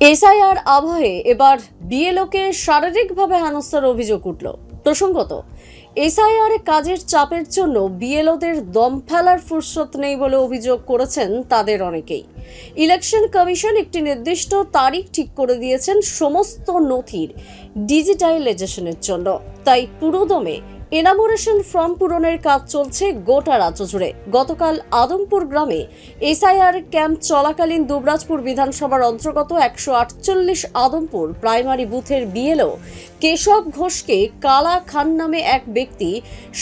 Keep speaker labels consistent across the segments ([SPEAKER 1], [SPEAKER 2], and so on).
[SPEAKER 1] SIR আবহে এবার বিএলওকে শারীরিকভাবে হেনস্থার অভিযোগ উঠল। প্রসঙ্গত, এসআইআর কাজের চাপের জন্য বিএলওদের দম ফেলার ফুরসত নেই বলে অভিযোগ করেছেন তাদের অনেকেই। ইলেকশন কমিশন একটি নির্দিষ্ট তারিখ ঠিক করে দিয়েছেন সমস্ত নথির ডিজিটাইলাইজেশনের জন্য। তাই পুরোদমে এনামোরেশন ফর্ম পূরণের কাজ চলছে গোটা রাজ্য জুড়ে। গতকাল আদমপুর গ্রামে এসআইআর ক্যাম্প চলাকালীন দুবরাজপুর বিধানসভার অন্তর্গত একশো আটচল্লিশ আদমপুর প্রাইমারি বুথের বিএলও কেশব ঘোষকে কালা খান নামে এক ব্যক্তি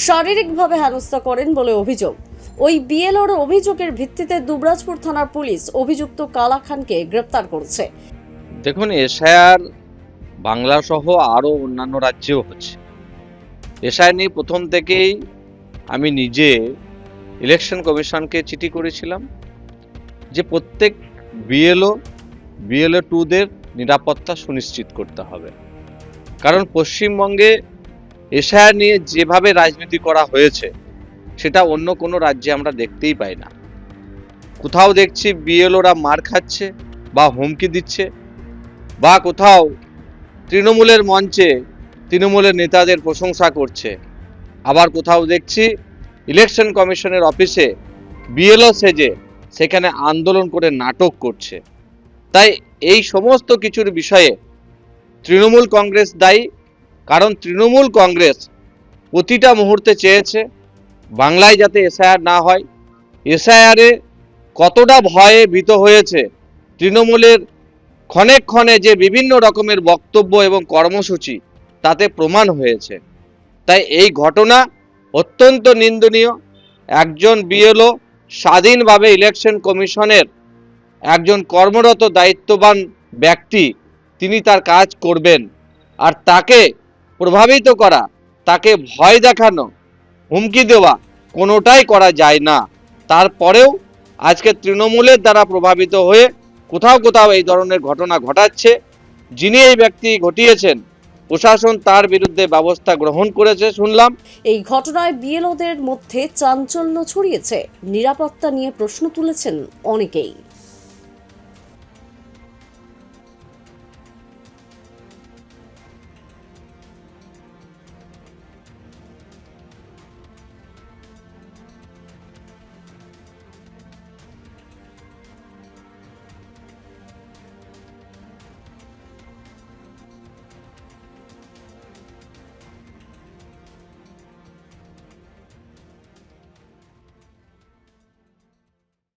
[SPEAKER 1] শারীরিকভাবে হেনস্থা করেন বলে অভিযোগ। ওই বিএলওর অভিযোগের ভিত্তিতে দুবরাজপুর থানার পুলিশ অভিযুক্ত কালা খানকে গ্রেপ্তার করছে।
[SPEAKER 2] দেখুন এশায়ার বাংলা সহ আরও অন্যান্য রাজ্যেও হচ্ছে। নিয়ে প্রথম থেকেই আমি নিজে ইলেকশন কমিশনকে চিঠি করেছিলাম যে প্রত্যেক বিএলও বিএলও টুদের নিরাপত্তা সুনিশ্চিত করতে হবে। কারণ পশ্চিমবঙ্গে এশায়ার নিয়ে যেভাবে রাজনীতি করা হয়েছে, সেটা অন্য কোনো রাজ্যে আমরা দেখতেই পাই না। কোথাও দেখছি বিএলওরা মার খাচ্ছে বা হুমকি দিচ্ছে, বা কোথাও তৃণমূলের মঞ্চে তৃণমূলের নেতাদের প্রশংসা করছে। আবার কোথাও দেখছি ইলেকশন কমিশনের অফিসে বিএলও সেজে সেখানে আন্দোলন করে নাটক করছে। তাই এই সমস্ত কিছুর বিষয়ে তৃণমূল কংগ্রেস দায়ী, কারণ তৃণমূল কংগ্রেস প্রতিটা মুহূর্তে চেয়েছে বাংলায় যাতে এসআইআর না হয়। এসআইআরে কতটা ভয়ে ভীত হয়েছে তৃণমূলের ক্ষণে ক্ষণে যে বিভিন্ন রকমের বক্তব্য এবং কর্মসূচি তাতে প্রমাণ হয়েছে। তাই এই ঘটনা অত্যন্ত নিন্দনীয়। একজন বিএলও স্বাধীনভাবে ইলেকশন কমিশনের একজন কর্মরত, দায়িত্ববান ব্যক্তি, তিনি তার কাজ করবেন। আর তাকে প্রভাবিত করা, তাকে ভয় দেখানো, হুমকি দেওয়া কোনোটাই করা যায় না। তারপরেও আজকে তৃণমূলের দ্বারা প্রভাবিত হয়ে কোথাও কোথাও এই ধরনের ঘটনা ঘটাচ্ছে। যিনি এই ব্যক্তি ঘটিয়েছেন প্রশাসন তার বিরুদ্ধে ব্যবস্থা গ্রহণ করেছে, শুনলাম।
[SPEAKER 1] এই ঘটনায় বিএলওদের মধ্যে চাঞ্চল্য ছড়িয়েছে। নিরাপত্তা নিয়ে প্রশ্ন তুলেছেন অনেকেই।